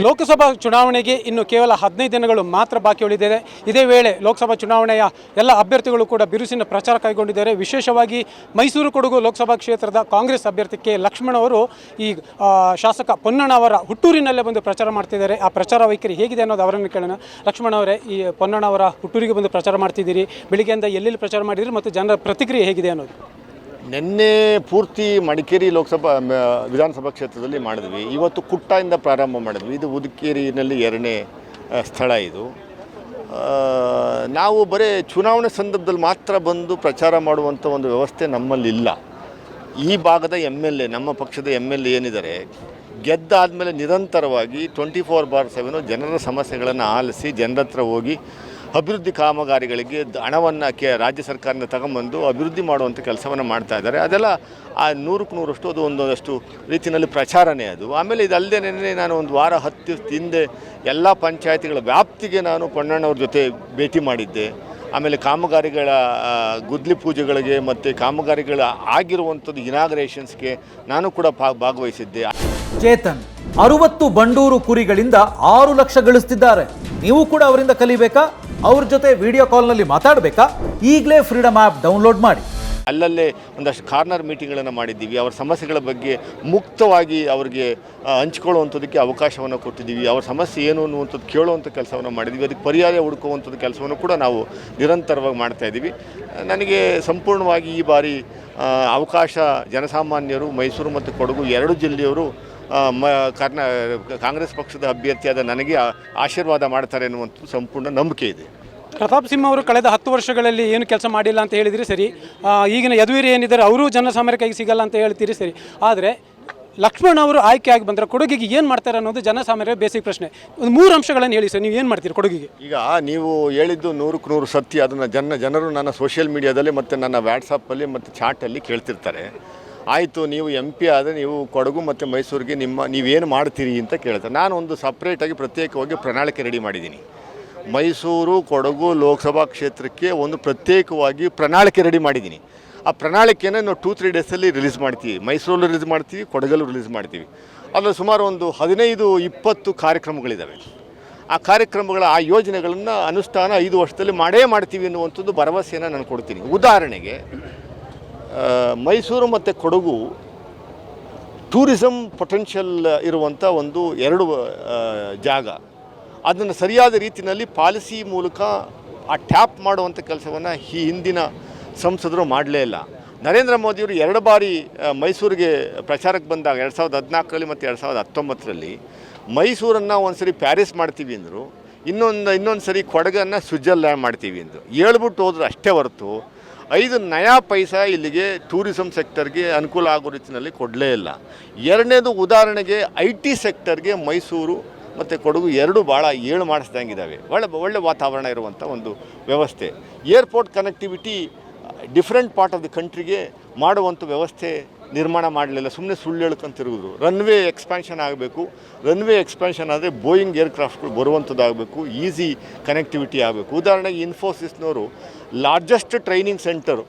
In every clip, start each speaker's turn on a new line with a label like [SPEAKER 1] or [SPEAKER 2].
[SPEAKER 1] ಲೋಕಸಭಾ ಚುನಾವಣೆಗೆ ಇನ್ನು ಕೇವಲ ಹದಿನೈದು ದಿನಗಳು ಮಾತ್ರ ಬಾಕಿ ಉಳಿದಿದೆ. ಇದೇ ವೇಳೆ ಲೋಕಸಭಾ ಚುನಾವಣೆಯ ಎಲ್ಲ ಅಭ್ಯರ್ಥಿಗಳು ಕೂಡ ಬಿರುಸಿನ ಪ್ರಚಾರ ಕೈಗೊಂಡಿದ್ದಾರೆ. ವಿಶೇಷವಾಗಿ ಮೈಸೂರು ಕೊಡಗು ಲೋಕಸಭಾ ಕ್ಷೇತ್ರದ ಕಾಂಗ್ರೆಸ್ ಅಭ್ಯರ್ಥಿ ಕೆ ಲಕ್ಷ್ಮಣ್ ಅವರು ಈ ಶಾಸಕ ಪೊನ್ನಣ್ಣ ಅವರ ಹುಟ್ಟೂರಿನಲ್ಲೇ ಬಂದು ಪ್ರಚಾರ ಮಾಡ್ತಿದ್ದಾರೆ. ಆ ಪ್ರಚಾರ ವೈಖರಿ ಹೇಗಿದೆ ಅನ್ನೋದು ಅವರನ್ನು ಕೇಳೋಣ. ಲಕ್ಷ್ಮಣ ಅವರೇ, ಈ ಪೊನ್ನಣ್ಣ ಅವರ ಹುಟ್ಟೂರಿಗೆ ಬಂದು ಪ್ರಚಾರ ಮಾಡ್ತಿದ್ದೀರಿ. ಬೆಳಿಗ್ಗೆಯಿಂದ ಎಲ್ಲೆಲ್ಲಿ ಪ್ರಚಾರ ಮಾಡಿದಿರಿ ಮತ್ತು ಜನರ ಪ್ರತಿಕ್ರಿಯೆ ಹೇಗಿದೆ ಅನ್ನೋದು?
[SPEAKER 2] ನಿನ್ನೆ ಪೂರ್ತಿ ಮಡಿಕೇರಿ ಲೋಕಸಭಾ ವಿಧಾನಸಭಾ ಕ್ಷೇತ್ರದಲ್ಲಿ ಮಾಡಿದ್ವಿ. ಇವತ್ತು ಕುಟ್ಟಾಯಿಂದ ಪ್ರಾರಂಭ ಮಾಡಿದ್ವಿ. ಇದು ಉದಕೇರಿನಲ್ಲಿ ಎರಡನೇ ಸ್ಥಳ ಇದು. ನಾವು ಬರೀ ಚುನಾವಣೆ ಸಂದರ್ಭದಲ್ಲಿ ಮಾತ್ರ ಬಂದು ಪ್ರಚಾರ ಮಾಡುವಂಥ ಒಂದು ವ್ಯವಸ್ಥೆ ನಮ್ಮಲ್ಲಿಲ್ಲ. ಈ ಭಾಗದ ಎಂ ಎಲ್ ಎ, ನಮ್ಮ ಪಕ್ಷದ ಎಂ ಎಲ್ ಎ ಏನಿದ್ದಾರೆ, ಗೆದ್ದಾದಮೇಲೆ ನಿರಂತರವಾಗಿ ಟ್ವೆಂಟಿ ಫೋರ್ ಬಾರ್ ಸೆವೆನು ಜನರ ಸಮಸ್ಯೆಗಳನ್ನು ಆಲಿಸಿ, ಜನರ ಹತ್ರ ಹೋಗಿ ಅಭಿವೃದ್ಧಿ ಕಾಮಗಾರಿಗಳಿಗೆ ಹಣವನ್ನು ಕೆ ರಾಜ್ಯ ಸರ್ಕಾರದಿಂದ ತಗೊಂಬಂದು ಅಭಿವೃದ್ಧಿ ಮಾಡುವಂಥ ಕೆಲಸವನ್ನು ಮಾಡ್ತಾ ಇದ್ದಾರೆ. ಅದೆಲ್ಲ ಆ ನೂರಕ್ಕೆ ನೂರಷ್ಟು ಅದು ಒಂದೊಂದಷ್ಟು ರೀತಿಯಲ್ಲಿ ಪ್ರಚಾರನೇ ಅದು. ಆಮೇಲೆ ಇದಲ್ಲದೆ ನೆನ್ನೆ ನಾನು ಒಂದು ವಾರ ಹತ್ತು ಹಿಂದೆ ಎಲ್ಲ ಪಂಚಾಯತಿಗಳ ವ್ಯಾಪ್ತಿಗೆ ನಾನು ಪೊನ್ನಣ್ಣವ್ರ ಜೊತೆ ಭೇಟಿ ಮಾಡಿದ್ದೆ. ಆಮೇಲೆ ಕಾಮಗಾರಿಗಳ ಗುದ್ಲಿ ಪೂಜೆಗಳಿಗೆ ಮತ್ತು ಕಾಮಗಾರಿಗಳ ಆಗಿರುವಂಥದ್ದು ಇನಾಗ್ರೇಷನ್ಸ್ಗೆ ನಾನು ಕೂಡ ಭಾಗವಹಿಸಿದ್ದೆ.
[SPEAKER 3] ಚೇತನ್ ಅರುವತ್ತು ಬಂಡೂರು ಕುರಿಗಳಿಂದ ಆರು ಲಕ್ಷ ಗಳಿಸ್ತಿದ್ದಾರೆ. ನೀವು ಕೂಡ ಅವರಿಂದ ಕಲಿಬೇಕಾ? ಅವ್ರ ಜೊತೆ ವಿಡಿಯೋ ಕಾಲ್ನಲ್ಲಿ ಮಾತಾಡಬೇಕಾ? ಈಗಲೇ ಫ್ರೀಡಮ್ ಆ್ಯಪ್ ಡೌನ್ಲೋಡ್ ಮಾಡಿ.
[SPEAKER 2] ಅಲ್ಲಲ್ಲೇ ಒಂದಷ್ಟು ಕಾರ್ನರ್ ಮೀಟಿಂಗ್ಗಳನ್ನು ಮಾಡಿದ್ದೀವಿ. ಅವರ ಸಮಸ್ಯೆಗಳ ಬಗ್ಗೆ ಮುಕ್ತವಾಗಿ ಅವರಿಗೆ ಹಂಚ್ಕೊಳ್ಳುವಂಥದ್ದಕ್ಕೆ ಅವಕಾಶವನ್ನು ಕೊಟ್ಟಿದ್ದೀವಿ. ಅವರ ಸಮಸ್ಯೆ ಏನು ಅನ್ನುವಂಥದ್ದು ಕೇಳುವಂಥ ಕೆಲಸವನ್ನು ಮಾಡಿದ್ದೀವಿ. ಅದಕ್ಕೆ ಪರ್ಯಾಯ ಹುಡುಕುವಂಥದ್ದು ಕೆಲಸವನ್ನು ಕೂಡ ನಾವು ನಿರಂತರವಾಗಿ ಮಾಡ್ತಾ ಇದ್ದೀವಿ. ನನಗೆ ಸಂಪೂರ್ಣವಾಗಿ ಈ ಬಾರಿ ಅವಕಾಶ ಜನಸಾಮಾನ್ಯರು ಮೈಸೂರು ಮತ್ತು ಕೊಡಗು ಎರಡು ಜಿಲ್ಲೆಯವರು ಮ ಕರ್ನಾ ಕಾಂಗ್ರೆಸ್ ಪಕ್ಷದ ಅಭ್ಯರ್ಥಿಯಾದ ನನಗೆ ಆಶೀರ್ವಾದ ಮಾಡ್ತಾರೆ ಎನ್ನುವಂಥ ಸಂಪೂರ್ಣ ನಂಬಿಕೆ ಇದೆ.
[SPEAKER 1] ಪ್ರತಾಪ್ ಸಿಂಹ ಅವರು ಕಳೆದ ಹತ್ತು ವರ್ಷಗಳಲ್ಲಿ ಏನು ಕೆಲಸ ಮಾಡಿಲ್ಲ ಅಂತ ಹೇಳಿದ್ರಿ ಸರಿ. ಈಗಿನ ಯದುವೀರಿ ಏನಿದ್ದಾರೆ ಅವರು ಜನಸಾಮಾನ್ಯ ಕೈಗೆ ಸಿಗಲ್ಲ ಅಂತ ಹೇಳ್ತೀರಿ ಸರಿ. ಆದರೆ ಲಕ್ಷ್ಮಣ್ ಅವರು ಆಯ್ಕೆಯಾಗಿ ಬಂದರೆ ಕೊಡಗಿಗೆ ಏನು ಮಾಡ್ತಾರೆ ಅನ್ನೋದು ಜನಸಾಮಾನ್ಯರ ಬೇಸಿಕ್ ಪ್ರಶ್ನೆ. ಒಂದು ಮೂರು ಅಂಶಗಳನ್ನು ಹೇಳಿ ಸರ್ ನೀವು ಏನು ಮಾಡ್ತೀರಿ ಕೊಡಗಿಗೆ?
[SPEAKER 2] ಈಗ ನೀವು ಹೇಳಿದ್ದು ನೂರಕ್ಕೆ ನೂರು ಸತ್ಯ. ಅದನ್ನು ಜನ ಜನರು ನನ್ನ ಸೋಷಿಯಲ್ ಮೀಡಿಯಾದಲ್ಲಿ ಮತ್ತು ನನ್ನ ವ್ಯಾಟ್ಸಪ್ಪಲ್ಲಿ ಮತ್ತು ಚಾಟಲ್ಲಿ ಕೇಳ್ತಿರ್ತಾರೆ. ಆಯಿತು, ನೀವು ಎಂ ಪಿ ಆದರೆ ನೀವು ಕೊಡಗು ಮತ್ತು ಮೈಸೂರಿಗೆ ನಿಮ್ಮ ನೀವೇನು ಮಾಡ್ತೀರಿ ಅಂತ ಕೇಳ್ತಾರೆ. ನಾನು ಒಂದು ಸಪ್ರೇಟಾಗಿ ಪ್ರತ್ಯೇಕವಾಗಿ ಪ್ರಣಾಳಿಕೆ ರೆಡಿ ಮಾಡಿದ್ದೀನಿ. ಮೈಸೂರು, ಕೊಡಗು ಲೋಕಸಭಾ ಕ್ಷೇತ್ರಕ್ಕೆ ಒಂದು ಪ್ರತ್ಯೇಕವಾಗಿ ಪ್ರಣಾಳಿಕೆ ರೆಡಿ ಮಾಡಿದ್ದೀನಿ. ಆ ಪ್ರಣಾಳಿಕೆಯನ್ನು ನಾವು ಟೂ ತ್ರೀ ಡೇಸಲ್ಲಿ ರಿಲೀಸ್ ಮಾಡ್ತೀವಿ. ಮೈಸೂರಲ್ಲೂ ರಿಲೀಸ್ ಮಾಡ್ತೀವಿ, ಕೊಡಗಲ್ಲೂ ರಿಲೀಸ್ ಮಾಡ್ತೀವಿ. ಅದರಲ್ಲಿ ಸುಮಾರು ಒಂದು ಹದಿನೈದು, ಇಪ್ಪತ್ತು ಕಾರ್ಯಕ್ರಮಗಳಿದ್ದಾವೆ ಆ ಕಾರ್ಯಕ್ರಮಗಳ, ಆ ಯೋಜನೆಗಳನ್ನು ಅನುಷ್ಠಾನ ಐದು ವರ್ಷದಲ್ಲಿ ಮಾಡೇ ಮಾಡ್ತೀವಿ ಅನ್ನುವಂಥದ್ದು ಭರವಸೆಯನ್ನು ನಾನು ಕೊಡ್ತೀನಿ. ಉದಾಹರಣೆಗೆ ಮೈಸೂರು ಮತ್ತು ಕೊಡಗು ಟೂರಿಸಮ್ ಪೊಟೆನ್ಷಿಯಲ್ ಇರುವಂಥ ಒಂದು ಎರಡು ಜಾಗ. ಅದನ್ನು ಸರಿಯಾದ ರೀತಿಯಲ್ಲಿ ಪಾಲಿಸಿ ಮೂಲಕ ಆ ಟ್ಯಾಪ್ ಮಾಡುವಂಥ ಕೆಲಸವನ್ನು ಈ ಹಿಂದಿನ ಸಂಸದರು ಮಾಡಲೇ ಇಲ್ಲ. ನರೇಂದ್ರ ಮೋದಿಯವರು ಎರಡು ಬಾರಿ ಮೈಸೂರಿಗೆ ಪ್ರಚಾರಕ್ಕೆ ಬಂದಾಗ ಎರಡು ಸಾವಿರದ ಹದಿನಾಲ್ಕರಲ್ಲಿ ಮತ್ತು ಎರಡು ಸಾವಿರದ ಹತ್ತೊಂಬತ್ತರಲ್ಲಿ ಮೈಸೂರನ್ನು ಒಂದು ಸರಿ ಪ್ಯಾರಿಸ್ ಮಾಡ್ತೀವಿ ಅಂದರು, ಇನ್ನೊಂದು ಇನ್ನೊಂದು ಸರಿ ಕೊಡಗನ್ನು ಸ್ವಿಟ್ಜರ್ಲ್ಯಾಂಡ್ ಮಾಡ್ತೀವಿ ಅಂದರು. ಹೇಳ್ಬಿಟ್ಟು ಹೋದ್ರೆ ಅಷ್ಟೇ ಹೊರತು ಐದು ನಯಾ ಪೈಸಾ ಇಲ್ಲಿಗೆ ಟೂರಿಸಂ ಸೆಕ್ಟರ್ಗೆ ಅನುಕೂಲ ಆಗೋ ರೀತಿಯಲ್ಲಿ ಕೊಡಲೇ ಇಲ್ಲ. ಎರಡನೇದು ಉದಾಹರಣೆಗೆ ಐ ಟಿ ಸೆಕ್ಟರ್ಗೆ ಮೈಸೂರು ಮತ್ತು ಕೊಡಗು ಎರಡು ಭಾಳ ಏಳು ಮಾಡಿಸ್ದಂಗಿದ್ದಾವೆ ಒಳ್ಳೆ ಒಳ್ಳೆ ವಾತಾವರಣ ಇರುವಂಥ ಒಂದು ವ್ಯವಸ್ಥೆ. Airport connectivity different part of the ಕಂಟ್ರಿಗೆ ಮಾಡುವಂಥ ವ್ಯವಸ್ಥೆ ನಿರ್ಮಾಣ ಮಾಡಲಿಲ್ಲ. ಸುಮ್ಮನೆ ಸುಳ್ಳು ಹೇಳ್ಕೊಂತಿರುವುದು ರನ್ವೇ ಎಕ್ಸ್ಪ್ಯಾನ್ಷನ್ ಆಗಬೇಕು. ರನ್ವೇ ಎಕ್ಸ್ಪ್ಯಾನ್ಷನ್ ಆದರೆ ಬೋಯಿಂಗ್ ಏರ್ಕ್ರಾಫ್ಟ್ಗಳು ಬರುವಂಥದ್ದಾಗಬೇಕು ಈಸಿ ಕನೆಕ್ಟಿವಿಟಿ ಆಗಬೇಕು. ಉದಾಹರಣೆಗೆ ಇನ್ಫೋಸಿಸ್ನವರು largest training centre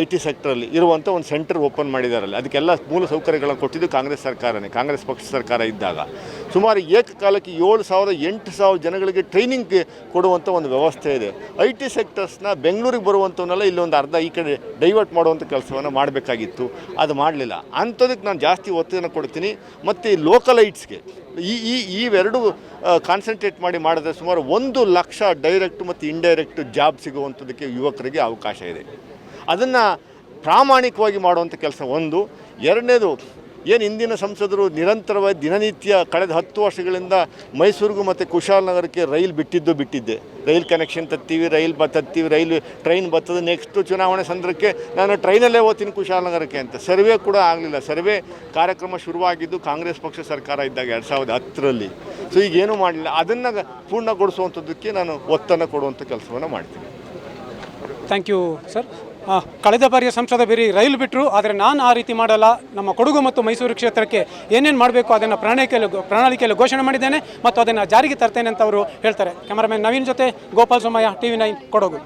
[SPEAKER 2] I T ಸೆಕ್ಟ್ರಲ್ಲಿ ಇರುವಂಥ ಒಂದು ಸೆಂಟರ್ ಓಪನ್ ಮಾಡಿದಾರಲ್ಲ. ಅದಕ್ಕೆಲ್ಲ ಮೂಲ ಸೌಕರ್ಯಗಳನ್ನು ಕೊಟ್ಟಿದ್ದು ಕಾಂಗ್ರೆಸ್ ಸರ್ಕಾರನೇ, ಕಾಂಗ್ರೆಸ್ ಪಕ್ಷ ಸರ್ಕಾರ ಇದ್ದಾಗ. ಸುಮಾರು ಏಕಕಾಲಕ್ಕೆ ಏಳು ಸಾವಿರ ಎಂಟು ಸಾವಿರ ಜನಗಳಿಗೆ ಟ್ರೈನಿಂಗ್ ಕೊಡುವಂಥ ಒಂದು ವ್ಯವಸ್ಥೆ ಇದೆ. ಐ ಟಿ ಸೆಕ್ಟರ್ಸ್ನ ಬೆಂಗಳೂರಿಗೆ ಬರುವಂಥವನ್ನೆಲ್ಲ ಇಲ್ಲೊಂದು ಅರ್ಧ ಈ ಕಡೆ ಡೈವರ್ಟ್ ಮಾಡುವಂಥ ಕೆಲಸವನ್ನು ಮಾಡಬೇಕಾಗಿತ್ತು. ಅದು ಮಾಡಲಿಲ್ಲ. ಅಂಥದಕ್ಕೆ ನಾನು ಜಾಸ್ತಿ ಒತ್ತನ್ನು ಕೊಡ್ತೀನಿ. ಮತ್ತು ಈ ಲೋಕಲೈಟ್ಸ್ಗೆ ಈ ಈ, ಇವೆರಡು ಕಾನ್ಸಂಟ್ರೇಟ್ ಮಾಡಿ ಮಾಡಿದ್ರೆ ಸುಮಾರು ಒಂದು ಲಕ್ಷ ಡೈರೆಕ್ಟ್ ಮತ್ತು ಇಂಡೈರೆಕ್ಟ್ ಜಾಬ್ ಸಿಗುವಂಥದ್ದಕ್ಕೆ ಯುವಕರಿಗೆ ಅವಕಾಶ ಇದೆ. ಅದನ್ನು ಪ್ರಾಮಾಣಿಕವಾಗಿ ಮಾಡುವಂಥ ಕೆಲಸ ಒಂದು. ಎರಡನೇದು, ಏನು ಇಂದಿನ ಸಂಸದರು ನಿರಂತರವಾಗಿ ದಿನನಿತ್ಯ ಕಳೆದ ಹತ್ತು ವರ್ಷಗಳಿಂದ ಮೈಸೂರಿಗೂ ಮತ್ತು ಕುಶಾಲನಗರಕ್ಕೆ ರೈಲ್ ಬಿಟ್ಟಿದ್ದು ಬಿಟ್ಟಿದ್ದೆ. ರೈಲ್ ಕನೆಕ್ಷನ್ ತತ್ತೀವಿ, ರೈಲ್ ಬ, ತತ್ತೀವಿ, ರೈಲ್ ಟ್ರೈನ್ ಬರ್ತದೆ ನೆಕ್ಸ್ಟು ಚುನಾವಣೆ ಸಂದರ್ಭಕ್ಕೆ ನಾನು ಟ್ರೈನಲ್ಲೇ ಹೋಗ್ತೀನಿ ಕುಶಾಲನಗರಕ್ಕೆ ಅಂತ. ಸರ್ವೆ ಕೂಡ ಆಗಲಿಲ್ಲ. ಸರ್ವೆ ಕಾರ್ಯಕ್ರಮ ಶುರುವಾಗಿದ್ದು ಕಾಂಗ್ರೆಸ್ ಪಕ್ಷ ಸರ್ಕಾರ ಇದ್ದಾಗ ಎರಡು ಸಾವಿರದ ಹತ್ತರಲ್ಲಿ. ಸೊ ಈಗೇನೂ ಮಾಡಲಿಲ್ಲ. ಅದನ್ನು ಪೂರ್ಣಗೊಳಿಸುವಂಥದ್ದಕ್ಕೆ ನಾನು ಒತ್ತನ್ನು ಕೊಡುವಂಥ ಕೆಲಸವನ್ನು ಮಾಡ್ತೀನಿ.
[SPEAKER 1] ಥ್ಯಾಂಕ್ ಯು ಸರ್ ಕಳೆದ ಬಾರಿಯ ಸಂಸದ ಬೇರೆ ರೈಲು ಬಿಟ್ಟರು ಆದರೆ ನಾನು ಆ ರೀತಿ ಮಾಡಲ್ಲ. ನಮ್ಮ ಕೊಡಗು ಮತ್ತು ಮೈಸೂರು ಕ್ಷೇತ್ರಕ್ಕೆ ಏನೇನು ಮಾಡಬೇಕು ಅದನ್ನು ಪ್ರಣಾಳಿಕೆಯಲ್ಲಿ ಪ್ರಣಾಳಿಕೆಯಲ್ಲಿ ಘೋಷಣೆ ಮಾಡಿದ್ದೇನೆ, ಮತ್ತು ಅದನ್ನು ಜಾರಿಗೆ ತರ್ತೇನೆ ಅಂತ ಅವರು ಹೇಳ್ತಾರೆ. ಕ್ಯಾಮರಾಮನ್ ನವೀನ್ ಜೊತೆ Gopal Somaiah T V nine Kodagu.